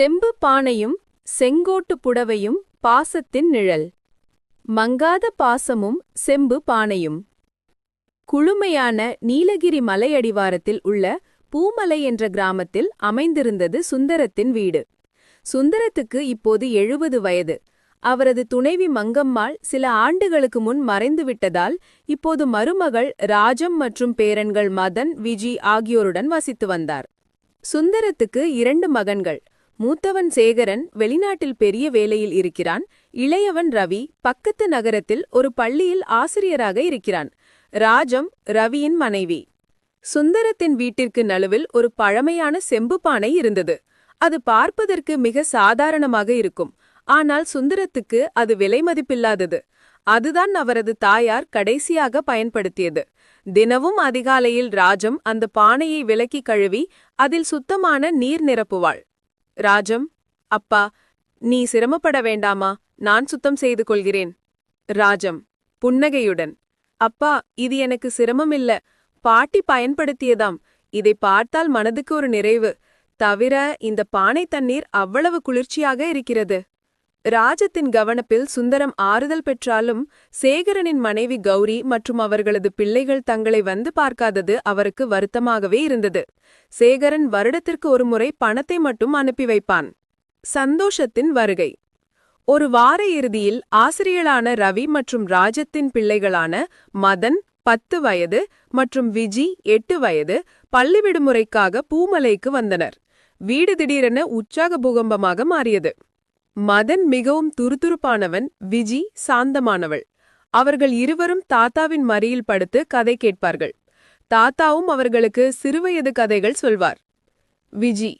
செம்பு பானையும் செங்கோட்டு புடவையும் பாசத்தின் நிழல். மங்காத பாசமும் செம்பு பானையும். குளுமையான நீலகிரி மலையடிவாரத்தில் உள்ள பூமலை என்ற கிராமத்தில் அமைந்திருந்தது சுந்தரத்தின் வீடு. சுந்தரத்துக்கு இப்போது எழுபது வயது. அவரது துணைவி மங்கம்மாள் சில ஆண்டுகளுக்கு முன் மறைந்துவிட்டதால் இப்போது மருமகள் ராஜம் மற்றும் பேரன்கள் மதன் விஜி ஆகியோருடன் வசித்து வந்தார். சுந்தரத்துக்கு இரண்டு மகன்கள். மூத்தவன் சேகரன் வெளிநாட்டில் பெரிய வேலையில் இருக்கிறான். இளையவன் ரவி பக்கத்து நகரத்தில் ஒரு பள்ளியில் ஆசிரியராக இருக்கிறான். ராஜம் ரவியின் மனைவி. சுந்தரத்தின் வீட்டிற்கு நழுவில் ஒரு பழமையான செம்பு பானை இருந்தது. அது பார்ப்பதற்கு மிக சாதாரணமாக இருக்கும். ஆனால் சுந்தரத்துக்கு அது விலைமதிப்பில்லாதது அதுதான் அவரது தாயார் கடைசியாக பயன்படுத்தியது. தினமும் அதிகாலையில் ராஜம் அந்த பானையை விலக்கி கழுவி அதில் சுத்தமான நீர் நிரப்புவாள். ராஜம் அப்பா நீ சிரமப்பட வேண்டாமா? நான் சுத்தம் செய்து கொள்கிறேன். ராஜம் புன்னகையுடன் அப்பா இது எனக்கு சிரமமில்ல. பாட்டி பயன்படுத்தியதாம். இதை பார்த்தால் மனதுக்கு ஒரு நிறைவு. தவிர இந்த பானை தண்ணீர் அவ்வளவு குளிர்ச்சியாக இருக்கிறது. ராஜத்தின் கவனப்பில் சுந்தரம் ஆறுதல் பெற்றாலும் சேகரனின் மனைவி கௌரி மற்றும் அவர்களது பிள்ளைகள் தங்களை வந்து பார்க்காதது அவருக்கு வருத்தமாகவே இருந்தது. சேகரன் வருடத்திற்கு ஒருமுறை பணத்தை மட்டும் அனுப்பி வைப்பான். சந்தோஷத்தின் வருகை. ஒரு வார இறுதியில் ஆசிரியரான ரவி மற்றும் ராஜத்தின் பிள்ளைகளான மதன் பத்து வயது மற்றும் விஜி எட்டு வயது பள்ளி விடுமுறைக்காக பூமலைக்கு வந்தனர். வீடு திடீரென உற்சாக பூகம்பமாக மாறியது. மதன் மிகவும் துருதுருப்பானவன் விஜி சாந்தமானவள். அவர்கள் இருவரும் தாத்தாவின் மறியில் படுத்து கதை கேட்பார்கள். தாத்தாவும் அவர்களுக்கு சிறுவயது கதைகள் சொல்வார். விஜி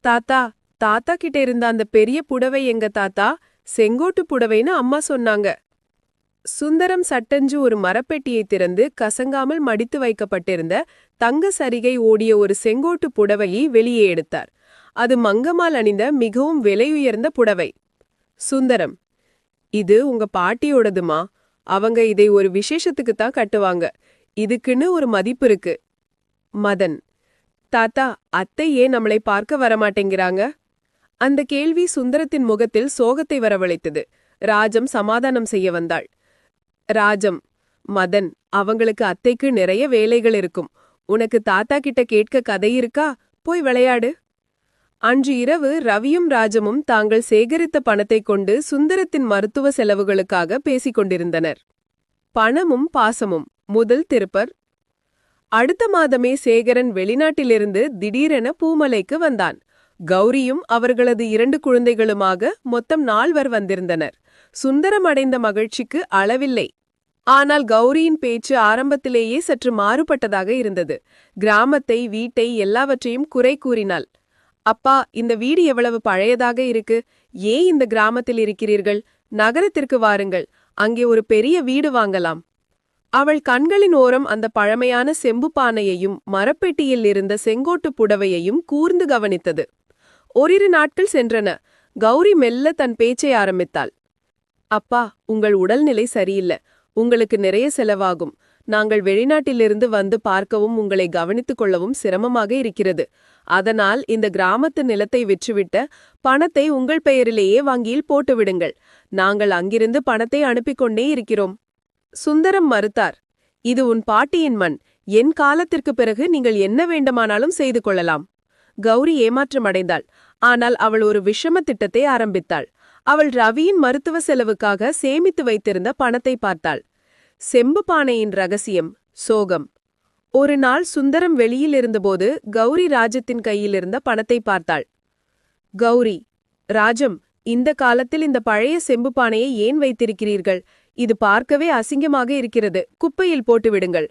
தாத்தா தாத்தா கிட்ட இருந்த அந்த பெரிய புடவை எங்க தாத்தா? செங்கோட்டு புடவைன்னு அம்மா சொன்னாங்க. சுந்தரம் சட்டஞ்சு ஒரு மரப்பெட்டியை திறந்து கசங்காமல் மடித்து வைக்கப்பட்டிருந்த தங்க சரிகை ஓடிய ஒரு செங்கோட்டு புடவையை வெளியே எடுத்தார். அது மங்கம்மாள் அணிந்த மிகவும் விலையுயர்ந்த புடவை. சுந்தரம் இது உங்க பாட்டியோடதுமா? அவங்க இதை ஒரு விசேஷத்துக்கு தான் கட்டுவாங்க. இதுக்குன்னு ஒரு மதிப்பு இருக்கு. மதன் தாத்தா அத்தை ஏன் நம்மளை பார்க்க வரமாட்டேங்கிறாங்க? அந்த கேள்வி சுந்தரத்தின் முகத்தில் சோகத்தை வரவழைத்தது. ராஜம் சமாதானம் செய்ய வந்தாள். ராஜம் மதன் அவங்களுக்கு அத்தைக்கு நிறைய வேலைகள் இருக்கும். உனக்கு தாத்தா கிட்ட கேட்க கதை இருக்கா? போய் விளையாடு. அன்று இரவு ரவியும் ராஜமும் தாங்கள் சேகரித்த பணத்தைக் கொண்டு சுந்தரத்தின் மருத்துவ செலவுகளுக்காக பேசிக் கொண்டிருந்தனர். பணமும் பாசமும். முதல் திருப்பர். அடுத்த மாதமே சேகரன் வெளிநாட்டிலிருந்து திடீரென பூமலைக்கு வந்தான். கௌரியும் அவர்களது இரண்டு குழந்தைகளுமாக மொத்தம் நால்வர் வந்திருந்தனர். சுந்தரம் அடைந்த மகிழ்ச்சிக்கு அளவில்லை. ஆனால் கௌரியின் பேச்சு ஆரம்பத்திலேயே சற்று மாறுபட்டதாக இருந்தது. கிராமத்தை வீட்டை எல்லாவற்றையும் குறை கூறினாள். அப்பா இந்த வீடு எவ்வளவு பழையதாக இருக்கு? ஏன் இந்த கிராமத்தில் இருக்கிறீர்கள்? நகரத்திற்கு வாருங்கள். அங்கே ஒரு பெரிய வீடு வாங்கலாம். அவள் கண்களின் ஓரம் அந்த பழமையான செம்பு பானையையும் மரப்பெட்டியில் இருந்த செங்கோட்டு புடவையையும் கூர்ந்து கவனித்தது. ஓரிரு நாட்கள் சென்றன. கௌரி மெல்ல தன் பேச்சை ஆரம்பித்தாள். அப்பா உங்கள் உடல்நிலை சரியில்லை. உங்களுக்கு நிறைய செலவாகும். நாங்கள் வெளிநாட்டிலிருந்து வந்து பார்க்கவும் உங்களை கவனித்துக் கொள்ளவும் சிரமமாக இருக்கிறது. அதனால் இந்த கிராமத்து நிலத்தை விற்றுவிட்ட பணத்தை உங்கள் பெயரிலேயே வங்கியில் போட்டுவிடுங்கள். நாங்கள் அங்கிருந்து பணத்தை அனுப்பிக் கொண்டே இருக்கிறோம். சுந்தரம் மறுத்தார் இது உன் பாட்டியின் மண். என் காலத்திற்கு பிறகு நீங்கள் என்ன வேண்டுமானாலும் செய்து கொள்ளலாம். கௌரி ஏமாற்றமடைந்தாள். ஆனால் அவள் ஒரு விஷம திட்டத்தை ஆரம்பித்தாள். அவள் ரவியின் மருத்துவ செலவுக்காக சேமித்து வைத்திருந்த பணத்தை பார்த்தாள். செம்பு பானையின் ரகசியம் சோகம். ஒரு நாள் சுந்தரம் வெளியில் இருந்தபோது கௌரி ராஜத்தின் கையில் இருந்த பணத்தை பார்த்தாள். கௌரி ராஜம் இந்த காலத்தில் இந்த பழைய செம்பு பானையை ஏன் வைத்திருக்கிறீர்கள்? இது பார்க்கவே அசிங்கமாக இருக்கிறது. குப்பையில் போட்டுவிடுங்கள்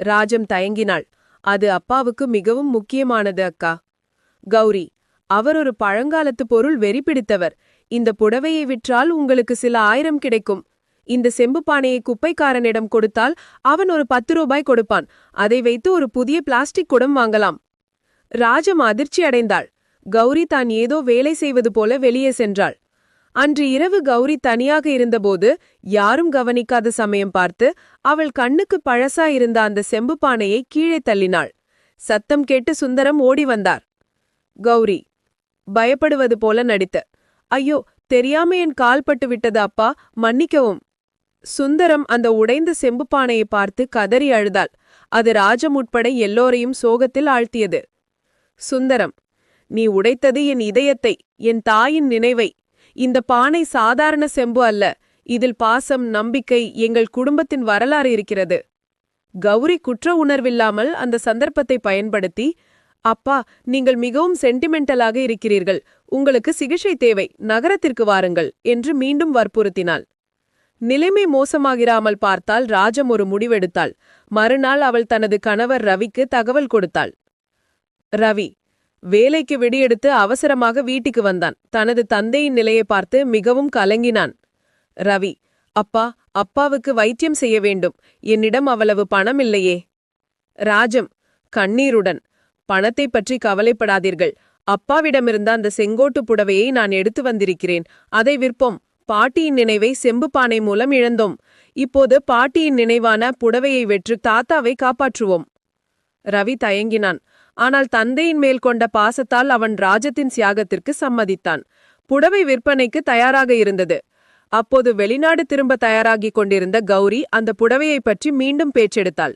ராஜம் தயங்கினாள். அது அப்பாவுக்கு மிகவும் முக்கியமானது அக்கா. கௌரி அவர் ஒரு பழங்காலத்து பொருள் வெறி பிடித்தவர். இந்த புடவையை விற்றால் உங்களுக்கு சில ஆயிரம் கிடைக்கும். இந்த செம்பு பானையை குப்பைக்காரனிடம் கொடுத்தால் அவன் ஒரு பத்து ரூபாய் கொடுப்பான். அதை வைத்து ஒரு புதிய பிளாஸ்டிக் குடம் வாங்கலாம். ராஜம் அதிர்ச்சி அடைந்தாள். கௌரி தான் ஏதோ வேலை செய்வது போல வெளியே சென்றாள். அன்று இரவு கௌரி தனியாக இருந்தபோது யாரும் கவனிக்காத சமயம் பார்த்து அவள் கண்ணுக்கு பழசா இருந்த அந்த செம்பு பானையை கீழே தள்ளினாள். சத்தம் கேட்டு சுந்தரம் ஓடி வந்தார். கௌரி பயப்படுவது போல நடித்த. ஐயோ தெரியாம என் கால் பட்டு விட்டது அப்பா மன்னிக்கவும். சுந்தரம் அந்த உடைந்த செம்புப்பானையை பார்த்து கதறி அழுதாள். அது ராஜம் உட்பட எல்லோரையும் சோகத்தில் ஆழ்த்தியது. சுந்தரம் நீ உடைத்தது என் இதயத்தை என் தாயின் நினைவை. இந்த பானை சாதாரண செம்பு அல்ல. இதில் பாசம் நம்பிக்கை எங்கள் குடும்பத்தின் வரலாறு இருக்கிறது. கௌரி குற்ற உணர்வில்லாமல் அந்த சந்தர்ப்பத்தை பயன்படுத்தி அப்பா நீங்கள் மிகவும் சென்டிமெண்டலாக இருக்கிறீர்கள். உங்களுக்கு சிகிச்சை தேவை. நகரத்திற்கு வாருங்கள் என்று மீண்டும் வற்புறுத்தினாள். நிலைமை மோசமாகிராமல் பார்த்தால் ராஜம் ஒரு முடிவெடுத்தாள். மறுநாள் அவள் தனது கணவர் ரவிக்கு தகவல் கொடுத்தாள். ரவி வேலைக்கு வெடியெடுத்து அவசரமாக வீட்டுக்கு வந்தான். தனது தந்தையின் நிலையை பார்த்து மிகவும் கலங்கினான். ரவி அப்பா அப்பாவுக்கு வைத்தியம் செய்ய வேண்டும். என்னிடம் அவ்வளவு பணம் இல்லையே. ராஜம் கண்ணீருடன் பணத்தை பற்றி கவலைப்படாதீர்கள். அப்பாவிடமிருந்த அந்த செங்கோட்டு புடவையை நான் எடுத்து வந்திருக்கிறேன். அதை விற்போம். பாட்டியின் நினைவை செம்பு பானை மூலம் இழந்தோம். இப்போது பாட்டியின் நினைவான புடவையை வெற்று தாத்தாவை காப்பாற்றுவோம். ரவி தயங்கினான். ஆனால் தந்தையின் மேல் கொண்ட பாசத்தால் அவன் ராஜத்தின் தியாகத்திற்கு சம்மதித்தான். புடவை விற்பனைக்கு தயாராக இருந்தது. அப்போது வெளிநாடு திரும்ப தயாராகிக் கொண்டிருந்த கௌரி அந்த புடவையை பற்றி மீண்டும் பேச்செடுத்தாள்.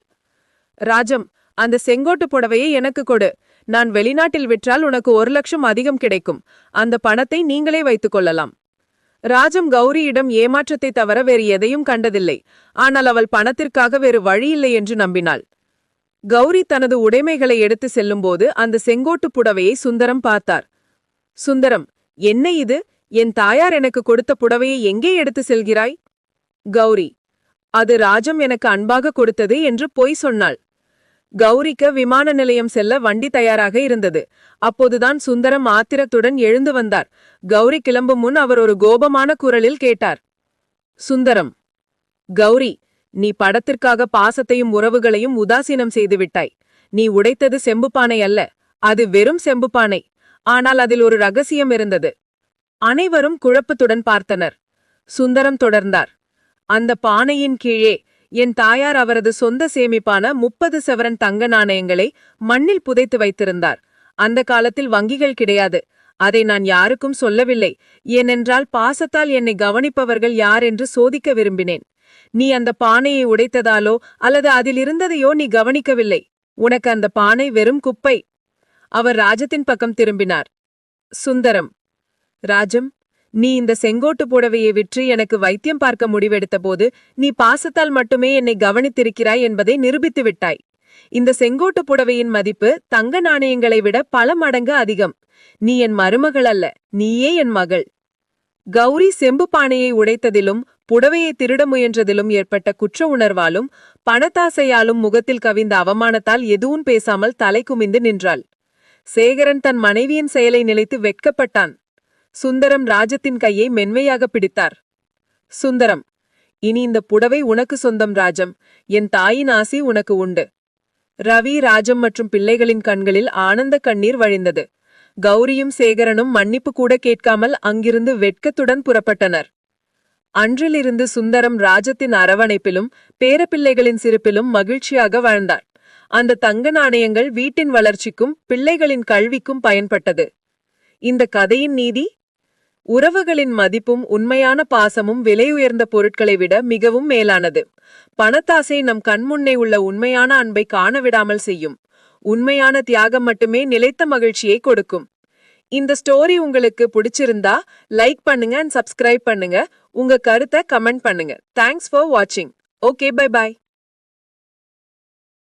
ராஜம் அந்த செங்கோட்டு புடவையை எனக்கு கொடு. நான் வெளிநாட்டில் விற்றால் உனக்கு ஒரு லட்சம் அதிகம் கிடைக்கும். அந்த பணத்தை நீங்களே வைத்துக் கொள்ளலாம். ராஜம் கௌரியிடம் ஏமாற்றத்தை தவிர வேறு எதையும் கண்டதில்லை. ஆனால் அவள் பணத்திற்காக வேறு வழியில்லை என்று நம்பினாள். கௌரி தனது உடைமைகளை எடுத்து செல்லும்போது அந்த செங்கோட்டு புடவையை சுந்தரம் பார்த்தார். சுந்தரம் என்ன இது? என் தாயார் எனக்கு கொடுத்த புடவையை எங்கே எடுத்து செல்கிறாய்? கௌரி அது ராஜம் எனக்கு அன்பாக கொடுத்தது என்று பொய் சொன்னாள். கௌரிக்கு விமான நிலையம் செல்ல வண்டி தயாராக இருந்தது. அப்போதுதான் சுந்தரம் ஆத்திரத்துடன் எழுந்து வந்தார். கௌரி கிளம்பும் முன் அவர் ஒரு கோபமான குரலில் கேட்டார். சுந்தரம் கௌரி நீ படத்திற்காக பாசத்தையும் உறவுகளையும் உதாசீனம் செய்துவிட்டாய் நீ உடைத்தது செம்புப்பானை அல்ல அது வெறும் செம்புப்பானை. ஆனால் அதில் ஒரு ரகசியம் இருந்தது. அனைவரும் குழப்பத்துடன் பார்த்தனர். சுந்தரம் தொடர்ந்தார். அந்த பானையின் கீழே என் தாயார் அவரது சொந்த சேமிப்பான முப்பது சவரன் தங்க நாணயங்களை மண்ணில் புதைத்து வைத்திருந்தார். அந்த காலத்தில் வங்கிகள் கிடையாது. அதை நான் யாருக்கும் சொல்லவில்லை. ஏனென்றால் பாசத்தால் என்னை கவனிப்பவர்கள் யார் என்று சோதிக்க விரும்பினேன். நீ அந்த பானையை உடைத்ததாலோ அல்லது அதில் இருந்ததையோ நீ கவனிக்கவில்லை. உனக்கு அந்த பானை வெறும் குப்பை. அவர் ராஜத்தின் பக்கம் திரும்பினார். சுந்தரம். ராஜம் நீ இந்த செங்கோட்டு புடவையை விற்று எனக்கு வைத்தியம் பார்க்க முடிவெடுத்தபோது நீ பாசத்தால் மட்டுமே என்னை கவனித்திருக்கிறாய் என்பதை நிரூபித்து விட்டாய். இந்த செங்கோட்டு புடவையின் மதிப்பு தங்க நாணயங்களை விட பல மடங்கு அதிகம். நீ என் மருமகள் அல்ல நீயே என் மகள். கௌரி செம்பு பானையை உடைத்ததிலும் புடவையை திருட முயன்றதிலும் ஏற்பட்ட குற்ற உணர்வாலும் பணத்தாசையாலும் முகத்தில் கவிந்த அவமானத்தால் எதுவும் பேசாமல் தலை குமிந்து நின்றாள். சேகரன் தன் மனைவியின் செயலை நிலைத்து வெட்கப்பட்டான். சுந்தரம் ராஜத்தின் கையை மென்மையாக பிடித்தார். சுந்தரம் இனி இந்த புடவை உனக்கு சொந்தம் ராஜம். என் தாயின் ஆசி உனக்கு உண்டு ரவி ராஜம் மற்றும் பிள்ளைகளின் கண்களில் ஆனந்த கண்ணீர் வழிந்தது. கௌரியும் சேகரனும் மன்னிப்பு கூட கேட்காமல் அங்கிருந்து வெட்கத்துடன் புறப்பட்டனர். அன்றிலிருந்து சுந்தரம் ராஜத்தின் அரவணைப்பிலும் பேரப்பிள்ளைகளின் சிரிப்பிலும் மகிழ்ச்சியாக வாழ்ந்தார். அந்த தங்க நாணயங்கள் வீட்டின் வளர்ச்சிக்கும் பிள்ளைகளின் கல்விக்கும் பயன்பட்டது. இந்த கதையின் நீதி உறவுகளின் மதிப்பும் உண்மையான பாசமும் விலை உயர்ந்த பொருட்களை விட மிகவும் மேலானது. பணத்தாசை நம் கண்முன்னே உள்ள உண்மையான அன்பை காணவிடாமல் செய்யும். உண்மையான தியாகம் மட்டுமே நிலைத்த மகிழ்ச்சியை கொடுக்கும். இந்த ஸ்டோரி உங்களுக்கு பிடிச்சிருந்தா லைக் பண்ணுங்க அண்ட் சப்ஸ்கிரைப் பண்ணுங்க. உங்க கருத்தை கமெண்ட் பண்ணுங்க. தேங்க்ஸ் ஃபார் வாட்சிங் ஓகே பை பாய்